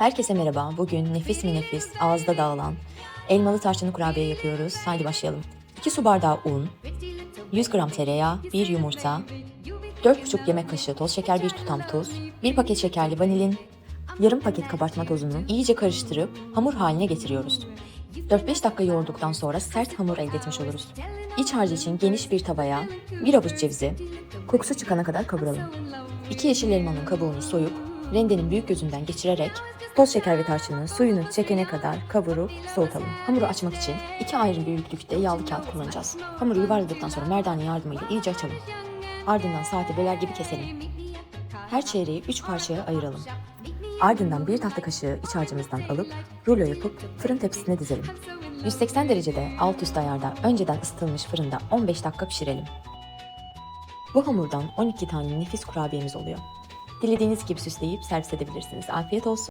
Herkese merhaba. Bugün nefis mi nefis, ağızda dağılan elmalı tarçınlı kurabiye yapıyoruz. Haydi başlayalım. 2 su bardağı un, 100 gram tereyağı, 1 yumurta, 4,5 yemek kaşığı toz şeker, 1 tutam tuz, 1 paket şekerli vanilin, yarım paket kabartma tozunu iyice karıştırıp hamur haline getiriyoruz. 4-5 dakika yoğurduktan sonra sert hamur elde etmiş oluruz. İç harcı için geniş bir tavaya bir avuç cevizi kokusu çıkana kadar kavuralım. 2 yeşil elmanın kabuğunu soyup rendenin büyük gözünden geçirerek toz şeker ve tarçını suyunu çekene kadar kavurup soğutalım. Hamuru açmak için iki ayrı büyüklükte yağlı kağıt kullanacağız. Hamuru yuvarladıktan sonra merdane yardımıyla iyice açalım. Ardından saate böler gibi keselim. Her çeyreği 3 parçaya ayıralım. Ardından bir tahta kaşığı iç harcımızdan alıp rulo yapıp fırın tepsisine dizelim. 180 derecede alt üst ayarda önceden ısıtılmış fırında 15 dakika pişirelim. Bu hamurdan 12 tane nefis kurabiyemiz oluyor. Dilediğiniz gibi süsleyip servis edebilirsiniz. Afiyet olsun.